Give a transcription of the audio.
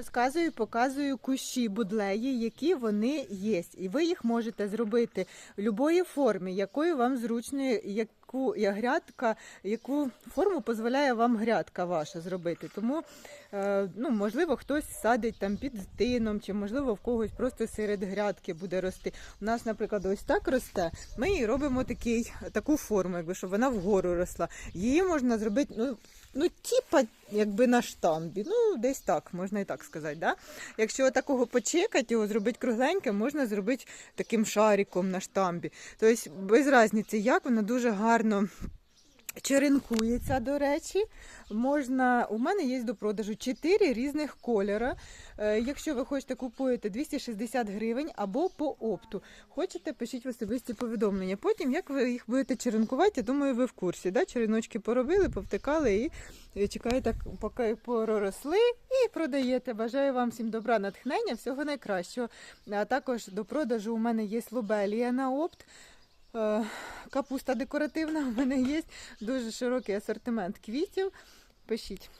Розказую, показую кущі будлеї, які вони є. І ви їх можете зробити в будь-якій формі, якою вам зручно, яку грядка, яку форму дозволяє вам грядка ваша зробити. Тому, е, ну, можливо, хтось садить там під тином, чи можливо в когось просто серед грядки буде рости. У нас, наприклад, ось так росте. Ми їй робимо такий, таку форму, якби щоб вона вгору росла. Її можна зробити, ну, ну типа, якби на штамбі. Ну, десь так, можна і так сказати. Да? Якщо такого почекати, його зробити кругленьким, можна зробити таким шариком на штамбі. Тобто, без різниці, як воно дуже гарно. Черенкується, до речі, можна. У мене є до продажу 4 різних кольора. Е, Якщо ви хочете купуєте 260 гривень або по опту. Хочете, пишіть в особисті повідомлення. Потім, як ви їх будете черенкувати, я думаю, ви в курсі. Да? Череночки поробили, повтикали і чекаєте, поки проросли, і продаєте. Бажаю вам всім добра, натхнення, всього найкращого. А також до продажу у мене є лобелія на опт. Капуста декоративна у мене є дуже широкий асортимент квітів. Пишіть.